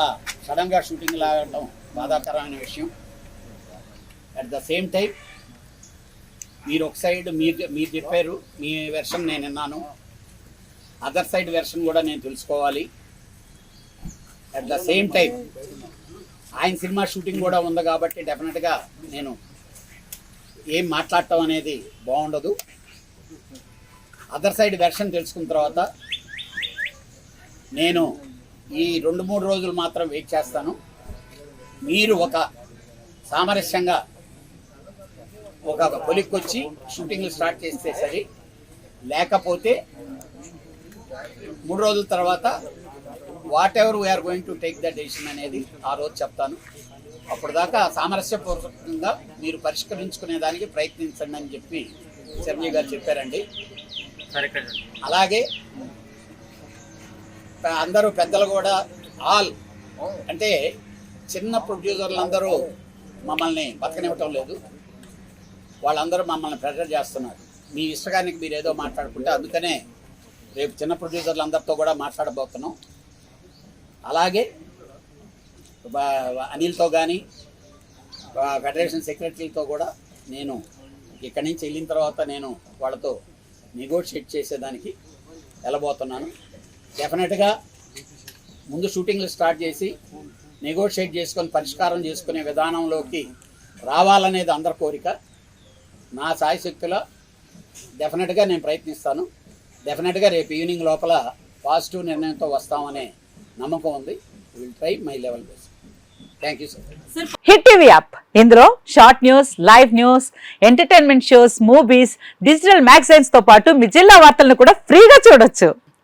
సడన్గా షూటింగ్ లాగడం బాధాకరమైన విషయం. అట్ ద సేమ్ టైం మీరు ఒక సైడ్ మీరు మీరు చెప్పారు మీ వెర్షన్ నేను విన్నాను. అదర్ సైడ్ వెర్షన్ కూడా నేను తెలుసుకోవాలి. అట్ ద సేమ్ టైం ఆయన సినిమా షూటింగ్ కూడా ఉంది కాబట్టి డెఫినెట్గా నేను ఏం మాట్లాడటం అనేది బాగుండదు. అదర్ సైడ్ వెర్షన్ తెలుసుకున్న తర్వాత నేను ఈ రెండు మూడు రోజులు మాత్రం వెయిట్ చేస్తాను. మీరు ఒక సామరస్యంగా ఒక కొలిక్కొచ్చి షూటింగ్ స్టార్ట్ చేస్తే సరి. లేకపోతే మూడు రోజుల తర్వాత whatever we're going to take the decision అనేది ఆ రోజు చెప్తాను. అప్పుడు దాకా సామరస్యపూర్వకంగా మీరు పరిష్కరించుకునే దానికి ప్రయత్నించండి అని చెప్పి చిరంజీవి గారు చెప్పారండి. అలాగే అందరూ పెద్దలు కూడా ఆల్ అంటే చిన్న ప్రొడ్యూసర్లు అందరూ మమ్మల్ని బతకనివ్వటం లేదు. వాళ్ళందరూ మమ్మల్ని ప్రెజర్ చేస్తున్నారు. మీ ఇష్టగానికి మీరు ఏదో మాట్లాడుకుంటే అందుకనే రేపు చిన్న ప్రొడ్యూసర్లు అందరితో కూడా మాట్లాడబోతున్నాం. అలాగే అనిల్తో కానీ ఫెడరేషన్ సెక్రటరీతో కూడా నేను ఇక్కడి నుంచి వెళ్ళిన తర్వాత నేను వాళ్ళతో నెగోషియేట్ చేసేదానికి వెళ్ళబోతున్నాను. డెఫినెట్గా ముందు షూటింగ్లు స్టార్ట్ చేసి నెగోషియేట్ చేసుకొని పరిష్కారం చేసుకునే విధానంలోకి రావాలనేది అందరి కోరిక. నా సాయశక్తిలో డెఫినెట్గా నేను ప్రయత్నిస్తాను. డెఫినెట్గా రేపు ఈవినింగ్ లోపల పాజిటివ్ నిర్ణయంతో వస్తామనే నమ్మకం ఉంది. Will try my level best thank you sir Hit TV app. ఇందులో short news live news entertainment shows movies digital మ్యాగజైన్స్తో పాటు మీ జిల్లా వార్తలను కూడా ఫ్రీగా చూడొచ్చు.